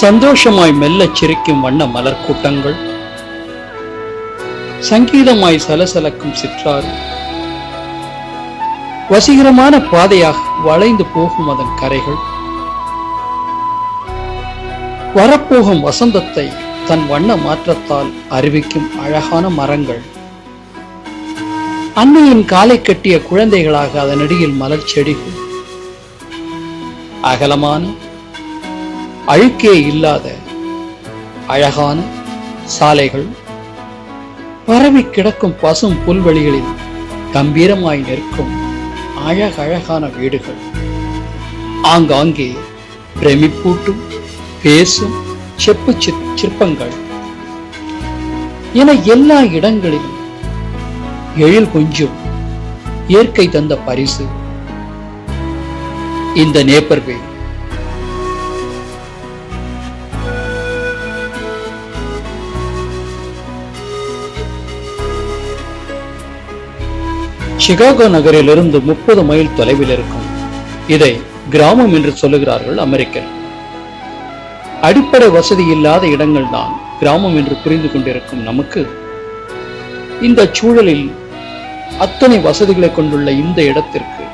சந்தோஷமாய் மெல்லச் சிரிக்கும் வண்ண மலர் கூட்டங்கள் சங்கீதமாய் சலசலக்கும் சிற்றாறு. வசீகரமான பாதையாக வளைந்து போகும் அதன் கரைகள். வரப்போகும் வசந்தத்தை தன் வண்ண மாற்றத்தால் அறிவிக்கும் அழகான மரங்கள். அன்னையின் காலை கட்டிய குழந்தைகளாக அதனடியில் மலர் செடிகள் அகலமான அழுக்கே இல்லாத அழகான சாலைகள் பரவி கிடக்கும் பசும் புல்வெளிகளில் கம்பீரமாய் நிற்கும் அழகழகான வீடுகள். ஆங்காங்கே பிரமிப்பூட்டும் பேசும் செப்பு சிற்பங்கள். என எல்லா இடங்களிலும் எழில் கொஞ்சம் இயற்கை தந்த பரிசு. இந்த நேப்பர்வே சிகாகோ நகரிலிருந்து முப்பது மைல் தொலைவில் இருக்கும். இதை கிராமம் என்று சொல்லுகிறார்கள் அமெரிக்கர். அடிப்படை வசதி இல்லாத இடங்கள் தான் கிராமம் என்று புரிந்து கொண்டிருக்கும் நமக்கு. இந்த சூழலில் அத்தனை வசதிகளை கொண்டுள்ள இந்த இடத்திற்கு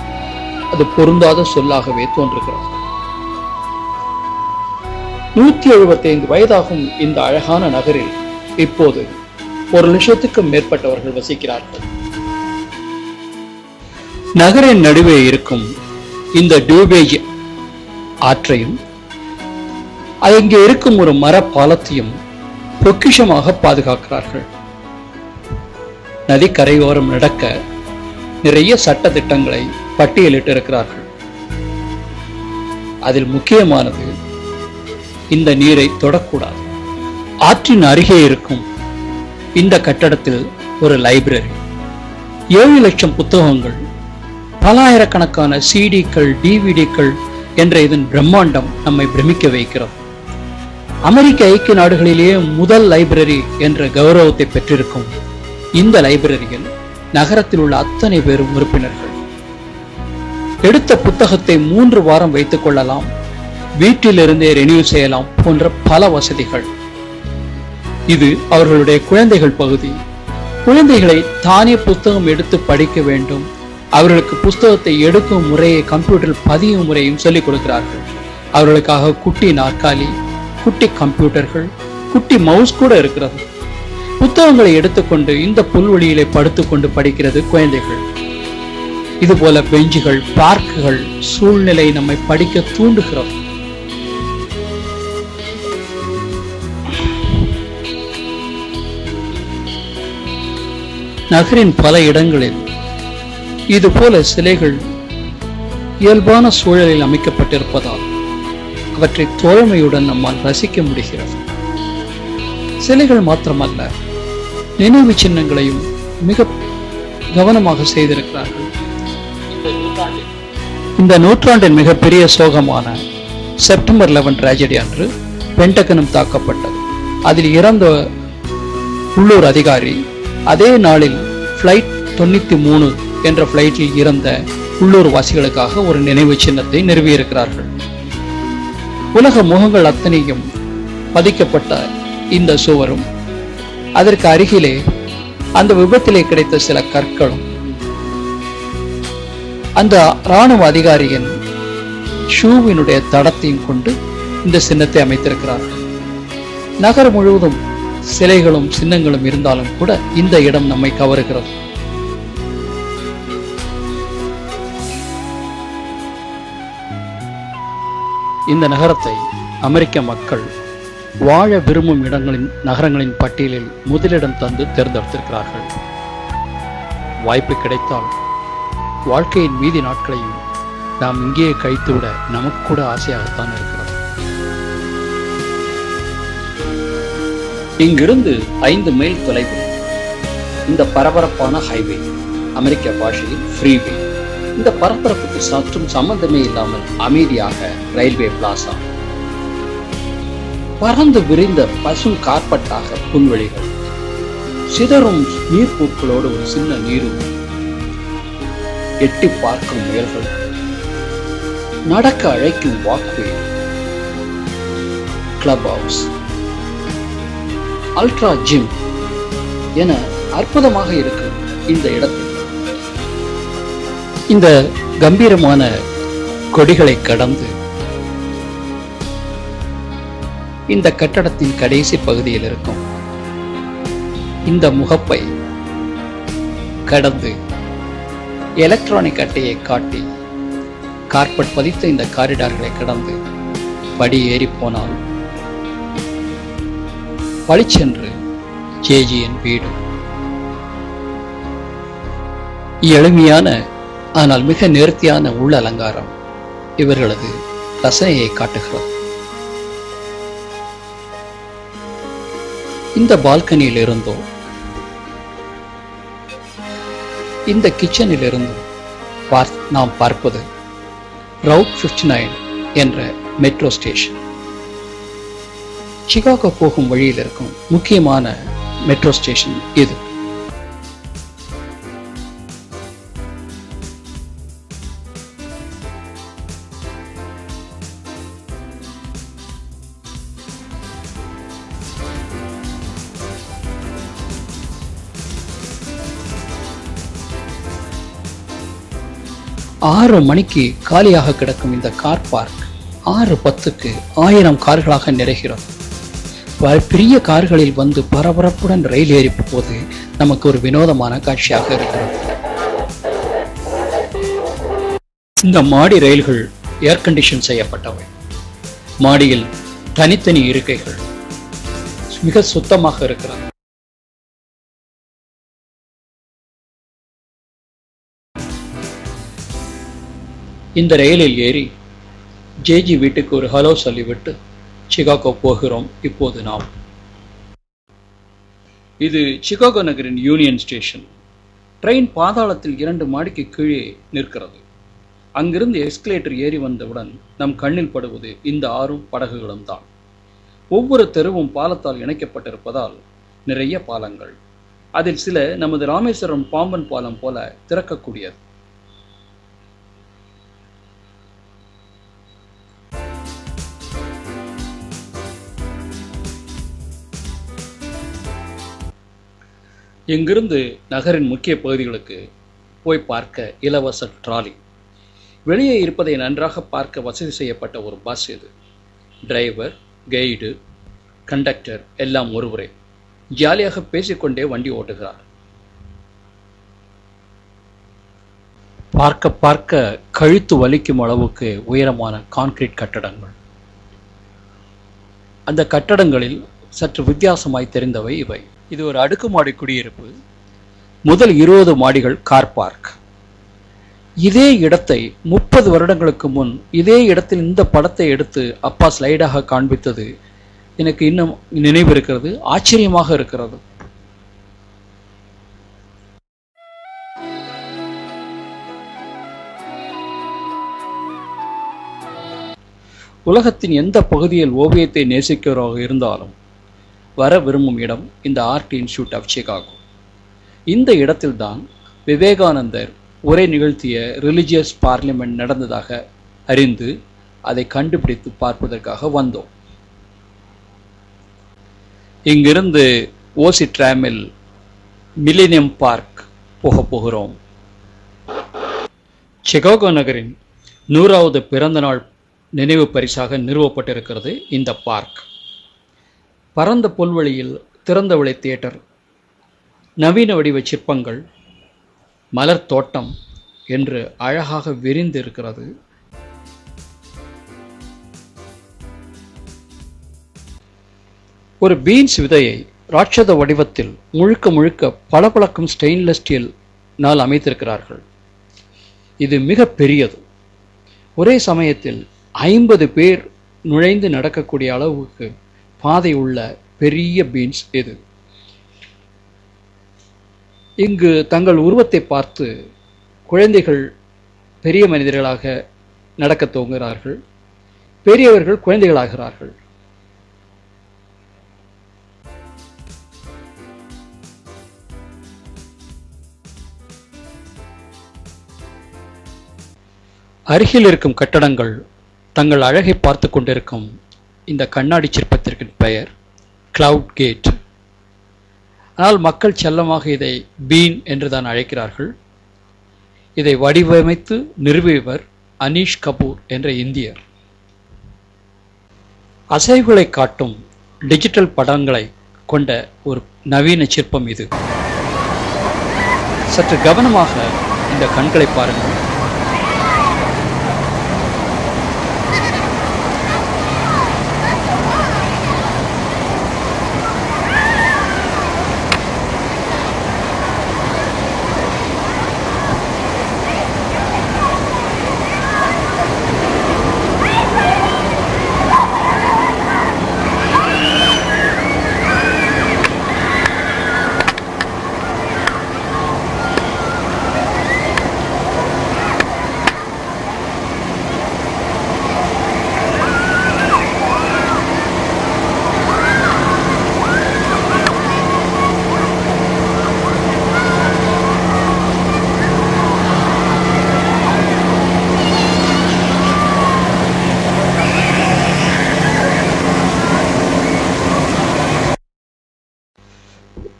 அது பொருந்தாத சொல்லாகவே தோன்றுகிறது. நூத்தி எழுபத்தி ஐந்து வயதாகும் இந்த அழகான நகரில் இப்போது ஒரு லட்சத்துக்கும் மேற்பட்டவர்கள் வசிக்கிறார்கள். நகரின் நடுவே இருக்கும் இந்த டூபேஜ் ஆற்றையும் அங்கே இருக்கும் ஒரு மர பாலத்தையும் பொக்கிஷமாக பாதுகாக்கிறார்கள். நதிக்கரையோரம் நடக்க நிறைய சட்ட திட்டங்களை பட்டியலிட்டு இருக்கிறார்கள் அதில் முக்கியமானது இந்த நீரை தொடக்கூடாது. ஆற்றின் அருகே இருக்கும் இந்த கட்டடத்தில் ஒரு லைப்ரரி. ஏழு லட்சம் புத்தகங்கள் பலாயிரக்கணக்கான சிடிக்கள் டிவிடிக்கள் என்ற இதன் பிரம்மாண்டம் நம்மை பிரமிக்க வைக்கிறது அமெரிக்க ஐக்கிய நாடுகளிலேயே முதல் லைப்ரரி என்ற கௌரவத்தை பெற்றிருக்கும் இந்த லைப்ரரியில் நகரத்தில் உள்ள அத்தனை பேரும் உறுப்பினர்கள். எடுத்த புத்தகத்தை மூன்று வாரம் வைத்துக் கொள்ளலாம். வீட்டிலிருந்தே ரெனியூ செய்யலாம் போன்ற பல வசதிகள். இது அவர்களுடைய குழந்தைகள் பகுதி. குழந்தைகளை தானே புத்தகம் எடுத்து படிக்க வேண்டும் அவர்களுக்கு புஸ்தகத்தை எடுக்கும் முறையை கம்ப்யூட்டரில் பதியும் முறையும் சொல்லிக் கொடுக்கிறார்கள். அவர்களுக்காக குட்டி நாற்காலி குட்டி கம்ப்யூட்டர்கள் குட்டி மவுஸ் கூட இருக்கிறது. புத்தகங்களை எடுத்துக்கொண்டு இந்த புல்வெளியிலே படுத்துக்கொண்டு படிக்கிறது குழந்தைகள். இதுபோல பெஞ்சுகள் பார்க்குகள் சூழ்நிலை நம்மை படிக்க தூண்டுகிறது. நகரின் பல இடங்களில் இது போல சிலைகள் இயல்பான சூழலில் அமைக்கப்பட்டிருப்பதால் அவற்றை தோழமையுடன் நம்மால் ரசிக்க முடிகிறது. சிலைகள் மாத்திரமல்ல நினைவு சின்னங்களையும் மிக கவனமாக செய்திருக்கிறார்கள். இந்த நூற்றாண்டின் மிகப்பெரிய சோகமான செப்டம்பர் 11 tragedy அன்று பென்டகனும் தாக்கப்பட்டது. அதில் இறந்த உள்ளூர் அதிகாரி அதே நாளில் ஃப்ளைட் தொண்ணூத்தி மூணு என்ற பிளைட்டில் இறந்த உள்ளூர் வாசிகளுக்காக ஒரு நினைவு சின்னத்தை நிறுவியிருக்கிறார்கள். உலக முகங்கள் அத்தனையும் பதிக்கப்பட்ட இந்த சுவரும் அதற்கு அருகிலே அந்த விபத்திலே கிடைத்த சில கற்களும். அந்த ராணுவ அதிகாரியின் ஷூவினுடைய தடத்தையும் கொண்டு இந்த சின்னத்தை அமைத்திருக்கிறார்கள். நகர் முழுவதும் சிலைகளும் சின்னங்களும் இருந்தாலும் கூட இந்த இடம் நம்மை கவருகிறது. இந்த நகரத்தை அமெரிக்க மக்கள் வாழ விரும்பும் இடங்களின் நகரங்களின் பட்டியலில் முதலிடம் தந்து தேர்ந்தெடுத்திருக்கிறார்கள். வாய்ப்பு கிடைத்தால் வாழ்க்கையின் மீதி நாட்களையும் நாம் இங்கேயே கழித்துவிட நமக்கு கூட ஆசையாகத்தான் இருக்கிறது. இங்கிருந்து ஐந்து மைல் தொலைவில் இந்த பரபரப்பான ஹைவே அமெரிக்க பாஷையில் ஃப்ரீவே இந்த பரபரப்புக்கு சற்றும் சம்பந்தமே இல்லாமல் அமைதியாக ரயில்வே பிளாசா. பறந்து விரிந்த பசும் கார்பட்டாக புல்வெளிகள். சிதறும் நீர்ப்பூக்களோடு ஒரு சின்ன நீரும். எட்டி பார்க்கும் முயல்கள். நடக்க அழைக்கும் walkway club house ultra gym என அற்புதமாக இருக்கும் இந்த இடத்தில். இந்த கம்பீரமான கொடிகளை கடந்து இந்த கட்டடத்தின் கடைசி பகுதியில் இருக்கும் இந்த முகப்பை கடந்து எலக்ட்ரானிக் அட்டையை காட்டி கார்பெட் பதித்த இந்த காரிடார்களை கடந்து படி ஏறி போனால் பளிச்சென்று ஜேஜியின் வீடு. எளிமையான ஆனால் மிக நேர்த்தியான உள் அலங்காரம் இவர்களது ரசனையை காட்டுகிறது. இந்த பால்கனியில் இருந்தோ இந்த கிச்சனில் இருந்தும் பார் நாம் பார்ப்பது ரவுட் 59 நைன் என்ற மெட்ரோ ஸ்டேஷன். சிகாகோ போகும் வழியில் இருக்கும் முக்கியமான மெட்ரோ ஸ்டேஷன் இது. ஆறு மணிக்கு காலியாக கிடக்கும் இந்த கார் பார்க் ஆறு பத்துக்கு ஆயிரம் கார்களாக நிறைகிறது. பெரிய கார்களில் வந்து பரபரப்புடன் ரயில் ஏறி போது நமக்கு ஒரு வினோதமான காட்சியாக இருக்கிறது. இந்த மாடி ரயில்கள் ஏர் கண்டிஷன் செய்யப்பட்டவை. மாடியில் தனித்தனி இருக்கைகள் மிக சுத்தமாக இருக்கிறது. இந்த ரயிலில் ஏறி ஜேஜி வீட்டுக்கு ஒரு ஹலோ சொல்லிவிட்டு சிகாகோ போகிறோம். இப்போது நாம். இது சிகாகோ நகரின் யூனியன் ஸ்டேஷன். ட்ரெயின் பாதாளத்தில் இரண்டு மாடிக்கு கீழே நிற்கிறது. அங்கிருந்து எஸ்கலேட்டர் ஏறி வந்தவுடன் நம் கண்ணில் படுவது இந்த ஆறும் படகுகளும் தான். ஒவ்வொரு தெருவும் பாலத்தால் இணைக்கப்பட்டிருப்பதால் நிறைய பாலங்கள். அதில் சில நமது ராமேஸ்வரம் பாம்பன் பாலம் போல திறக்கக்கூடியது. இங்கிருந்து நகரின் முக்கிய பகுதிகளுக்கு போய் பார்க்க இலவச ட்ராலி. வெளியே இருப்பதை நன்றாக பார்க்க வசதி செய்யப்பட்ட ஒரு பஸ் இது. டிரைவர் கைடு கண்டக்டர் எல்லாம் ஒருவரே. ஜாலியாக பேசிக்கொண்டே வண்டி ஓட்டுகிறார். பார்க்க பார்க்க கழுத்து வலிக்கும் அளவுக்கு உயரமான கான்கிரீட் கட்டடங்கள். அந்த கட்டடங்களில் சற்று வித்தியாசமாய் தெரிந்தவை இவை. இது ஒரு அடுக்குமாடி குடியிருப்பு. முதல் இருபது மாடிகள் கார் பார்க் இதே இடத்தை முப்பது வருடங்களுக்கு முன் இதே இடத்தில் இந்த படத்தை எடுத்து அப்பா ஸ்லைடாக காண்பித்தது எனக்கு இன்னும் நினைவு இருக்கிறது ஆச்சரியமாக இருக்கிறது. உலகத்தின் எந்த பகுதியில் ஓவியத்தை நேசிக்கிறவராக இருந்தாலும் வர விரும்பும் இடம் இந்த ஆர்ட் இன்ஸ்டியூட் ஆஃப் சிகாகோ. இந்த இடத்தில்தான் விவேகானந்தர் உரை நிகழ்த்திய ரிலிஜியஸ் பார்லிமெண்ட் நடந்ததாக அறிந்து அதை கண்டுபிடித்து பார்ப்பதற்காக வந்தோம். இங்கிருந்து ஓசி டிராமில் மில்லினியம் பார்க் போக போகிறோம். சிகாகோ நகரின் நூறாவது பிறந்த நாள் நினைவு பரிசாக நிறுவப்பட்டிருக்கிறது இந்த பார்க் பரந்த புல்வெளியில் திறந்தவெளி தியேட்டர். நவீன வடிவ சிற்பங்கள் மலர் தோட்டம் என்று அழகாக விரிந்து இருக்கிறது ஒரு பீன்ஸ் விதையை ராட்சத வடிவத்தில் முழுக்க முழுக்க பளபளக்கும் ஸ்டெயின்லெஸ் ஸ்டீல் நாள் அமைத்திருக்கிறார்கள். இது மிக பெரியது. ஒரே சமயத்தில் ஐம்பது பேர் நுழைந்து நடக்கக்கூடிய அளவுக்கு பாதை உள்ள பெரிய பீன்ஸ் இது இங்கு தங்கள் உருவத்தை பார்த்து குழந்தைகள் பெரிய மனிதர்களாக நடக்க துவங்குகிறார்கள். பெரியவர்கள் குழந்தைகளாகிறார்கள். அருகில் இருக்கும் கட்டடங்கள் தங்கள் அழகை பார்த்து கொண்டிருக்கும் இந்த கண்ணாடி சிற்பத்திற்கு பெயர் கிளவுட் கேட் ஆனால் மக்கள் செல்லமாக இதை பீன் என்று தான் அழைக்கிறார்கள். இதை வடிவமைத்து நிறுவியவர் அனீஷ் கபூர் என்ற இந்தியர். அசைவுகளை காட்டும் டிஜிட்டல் படங்களை கொண்ட ஒரு நவீன சிற்பம் இது. சற்று கவனமாக இந்த கண்களை பாருங்கள்.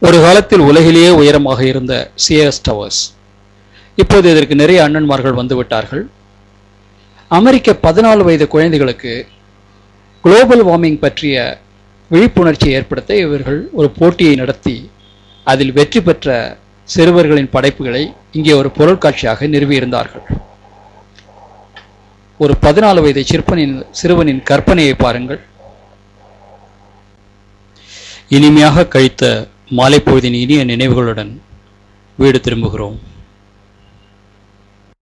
ஒரு காலத்தில் உலகிலேயே உயரமாக இருந்த சிஎஸ் டவர்ஸ் இப்போது இதற்கு நிறைய அண்ணன்மார்கள் வந்துவிட்டார்கள் அமெரிக்க பதினாலு வயது குழந்தைகளுக்கு குளோபல் வார்மிங் பற்றிய விழிப்புணர்ச்சி ஏற்படுத்த இவர்கள் ஒரு போட்டியை நடத்தி அதில் வெற்றி பெற்ற சிறுவர்களின் படைப்புகளை இங்கே ஒரு பொருட்காட்சியாக நிறுவியிருந்தார்கள். ஒரு பதினாலு வயது சிற்பனின் சிறுவனின் கற்பனையை பாருங்கள். இனிமையாக கழித்த மாலை பொழுதின் இனிய நினைவுகளுடன் வீடு திரும்புகிறோம்.